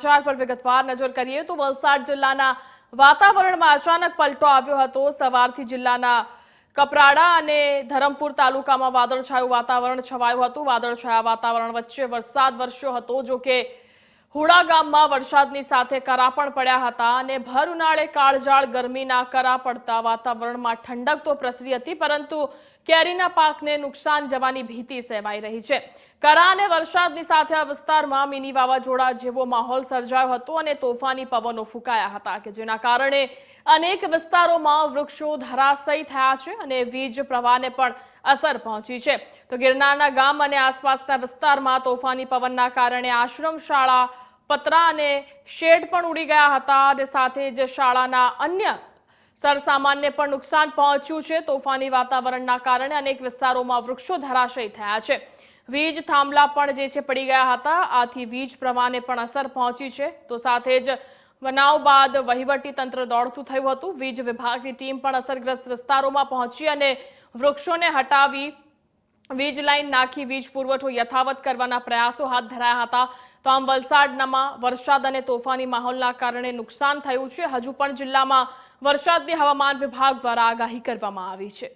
સમાચાર પર વિગતવાર નજર કરીએ તો વલસાડ જિલ્લાના વાતાવરણમાં અચાનક પલટો આવ્યો હતો. સવારથી જિલ્લાના કપરાડા અને ધરમપુર તાલુકામાં વાદળછાયું વાતાવરણ છવાયું હતું. વાદળછાયા વાતાવરણ વચ્ચે વરસાદ વરસ્યો હતો જો કે હુડા ગામમાં વરસાદની સાથે કરા પણ પડ્યા હતા અને ભર ઉનાળે કાળજાળ ગરમીના કરા પડતા વાતાવરણમાં ઠંડક તો પ્રસરી હતી, પરંતુ કેરીના પાકને નુકસાન જવાની ભીતિ સેવાઈ રહી છે. કરા અને વરસાદની સાથે આ વિસ્તારમાં મિની વાવાઝોડા જેવો માહોલ સર્જાયો હતો અને તોફાની પવનો ફૂંકાયા હતા કે જેના કારણે અનેક વિસ્તારોમાં વૃક્ષો ધરાશયી થયા છે અને વીજ પ્રવાહને પણ અસર પહોંચી છે. તો ગિરનારના ગામ અને આસપાસના વિસ્તારમાં તોફાની પવનના કારણે આશ્રમ શાળા પતરા અને શેડ પણ ઉડી ગયા હતા અને સાથે જ શાળાના અન્ય સરસામાનને પણ નુકસાન પહોંચ્યું છે. તોફાની વાતાવરણના કારણે અનેક વિસ્તારોમાં વૃક્ષો ધરાશયી થયા છે. વીજ થાંભલા પણ જે છે પડી ગયા હતા. આથી વીજ પ્રવાહને પણ અસર પહોંચી છે. તો સાથે જ બનાવ બાદ વહીવટી તંત્ર દોડતું થયું હતું. વીજ વિભાગની ટીમ પણ અસરગ્રસ્ત વિસ્તારોમાં પહોંચી અને વૃક્ષોને હટાવી વીજ લાઇન નાખી વીજ પુરવઠો યથાવત કરવાના પ્રયાસો હાથ ધરાયા હતા. તો આમ વલસાડનામાં વરસાદ અને તોફાની માહોલના કારણે નુકસાન થયું છે. હજુ પણ જિલ્લામાં વરસાદની હવામાન વિભાગ દ્વારા આગાહી કરવામાં આવી છે.